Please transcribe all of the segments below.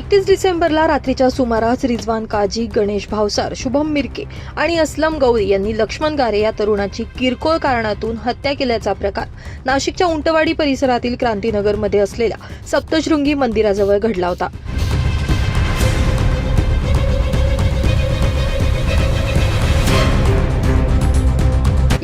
एकतीस डिसेंबरला रात्रीच्या सुमारास रिजवान काजी गणेश भावसार शुभम मिरके आणि असलम गौरी यांनी लक्ष्मण गारे या तरुणाची किरकोळ कारणातून हत्या केल्याचा प्रकार नाशिकच्या उंटवाडी परिसरातील क्रांतीनगरमध्ये असलेल्या सप्तशृंगी मंदिराजवळ घडला होता.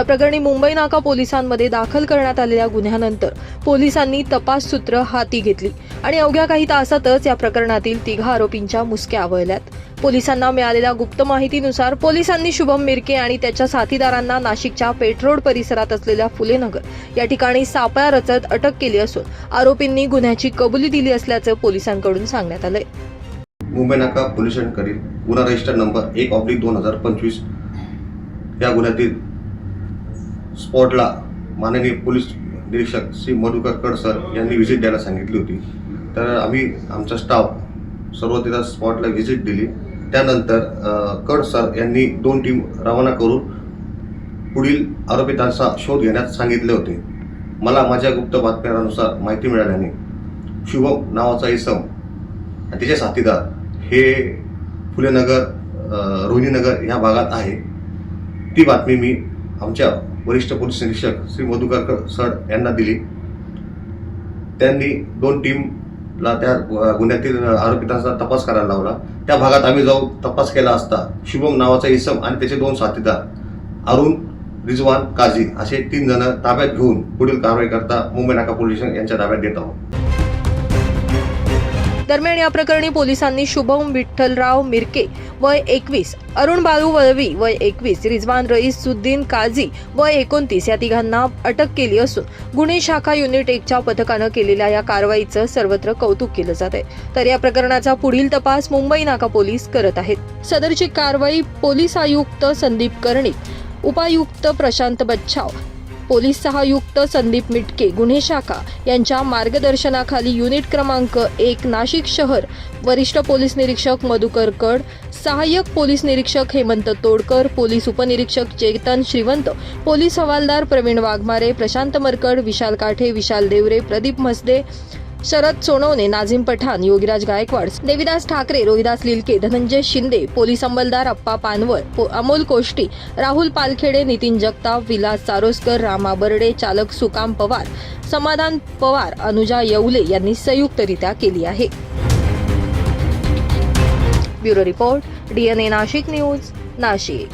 या प्रकरणी मुंबई नाका पोलिसांमध्ये दाखल करण्यात आलेल्या गुन्ह्यानंतर पोलिसांनी तपास सूत्र हाती घेतली आणि अवघ्या काही तासातच या प्रकरणातील तिघा आरोपींच्या मुसक्या आवळल्यात. पोलिसांना मिळालेल्या गुप्त माहितीनुसार पोलिसांनी शुभम मिरके आणि त्याच्या साथीदारांना नाशिकच्या पेठरोड परिसरात असलेल्या फुलेनगर या ठिकाणी सापळा रचत अटक केली असून आरोपींनी गुन्ह्याची कबुली दिली असल्याचं पोलिसांकडून सांगण्यात आलंय. मुंबई नाका पोलिसांकडील गुन्हा रजिस्टर नंबर एक ऑब्लिक दोन हजार पंचवीस या गुन्ह्यातील स्पॉटला माननीय पोलीस निरीक्षक श्री मधुकर कड सर यांनी व्हिजिट द्यायला सांगितली होती. तर आम्ही आमचा स्टाफ सर्व तिथं स्पॉटला व्हिजिट दिली. त्यानंतर कड सर यांनी दोन टीम रवाना करून पुढील आरोपितांचा शोध घेण्यास सांगितले होते. मला माझ्या गुप्त बातम्यानुसार माहिती मिळाल्याने शुभम नावाचा इसम आणि त्याचे साथीदार हे फुलेनगर रोहिणीनगर या भागात आहे. ती बातमी मी आमच्या वरिष्ठ पोलीस निरीक्षक श्री मधुकर सर यांना दिली. त्यांनी दोन टीमला त्या गुन्ह्यातील आरोपितांचा तपास करायला लावला. त्या भागात आम्ही जाऊन तपास केला असता शुभम नावाचा इसम आणि त्याचे दोन साथीदार अरुण रिजवान काझी असे तीन जण ताब्यात घेऊन पुढील कारवाई करता मुंबई नाका पोलीस स्टेशन यांच्या ताब्यात देत आहोत. दरम्यान या प्रकरणी पोलिसांनी शुभम विठ्ठलराव मिरके वय एकवीस अरुण बाळू वळवी वय एकवीस रिजवान रईस सुद्दीन काझी वय एकोणतीस या तिघांना अटक केली असून गुन्हे शाखा युनिट एकच्या पथकानं केलेल्या या कारवाईचं सर्वत्र कौतुक केलं जात आहे. तर या प्रकरणाचा पुढील तपास मुंबई नाका पोलीस करत आहेत. सदरची कारवाई पोलीस आयुक्त संदीप कर्णिक उपायुक्त प्रशांत बच्छाव पोलीस सहायुक्त संदीप मिटके गुन्हे शाखा यांच्या मार्गदर्शनाखाली युनिट क्रमांक एक नाशिक शहर. वरिष्ठ पोलीस निरीक्षक मधुकर कड सहाय्यक पोलीस निरीक्षक हेमंत तोडकर पोलीस उपनिरीक्षक चेतन श्रीवंत पोलीस हवालदार प्रवीण वाघमारे प्रशांत मरकड विशाल काठे विशाल देवरे प्रदीप मसदे शरद सोनवणे नाझीम पठाण योगीराज गायकवाड देविदास ठाकरे रोहिदास लिलके धनंजय शिंदे पोलीस अंमलदार अप्पा पानवळ पो- अमोल कोष्टी राहुल पालखेडे नितीन जगताप विलास चारोस्कर रामा बर्डे चालक सुकाम पवार समाधान पवार अनुजा येवले यांनी संयुक्तरित्या केली आहे. Bureau report DNA Nashik news Nashik.